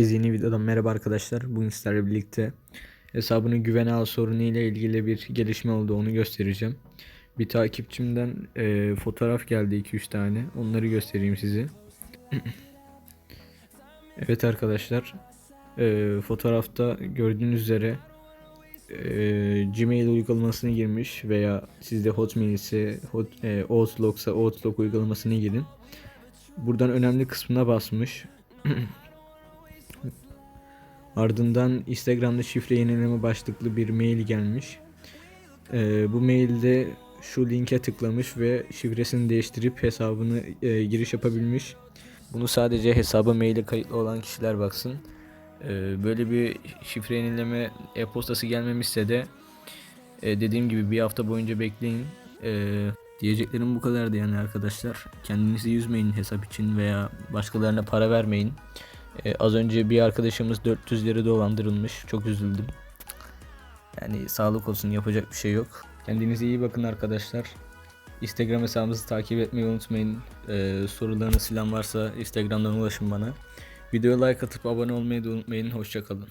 Herkese yeni videodan merhaba arkadaşlar. Bugün sizlerle birlikte hesabını güvene al sorunu ile ilgili bir gelişme oldu onu göstereceğim. Bir takipçimden e, fotoğraf geldi 2-3 tane. Onları göstereyim size. evet arkadaşlar. E, fotoğrafta gördüğünüz üzere e, Gmail uygulamasını girmiş veya sizde Hotmail ise hot, e, Outlook ise Outlook uygulamasını girin. Buradan önemli kısmına basmış. Ardından Instagram'da şifre yenileme başlıklı bir mail gelmiş. Ee, bu mailde şu linke tıklamış ve şifresini değiştirip hesabını e, giriş yapabilmiş. Bunu sadece hesaba maile kayıtlı olan kişiler baksın. Ee, böyle bir şifre yenileme e-postası gelmemişse de e, dediğim gibi bir hafta boyunca bekleyin. Ee, diyeceklerim bu kadardı yani arkadaşlar. Kendinizi üzmeyin hesap için veya başkalarına para vermeyin. Ee, az önce bir arkadaşımız 400 lira dolandırılmış. Çok üzüldüm. Yani sağlık olsun yapacak bir şey yok. Kendinize iyi bakın arkadaşlar. Instagram hesabımızı takip etmeyi unutmayın. Ee, sorularınız falan varsa Instagram'dan ulaşın bana. Videoya like atıp abone olmayı da unutmayın. Hoşçakalın.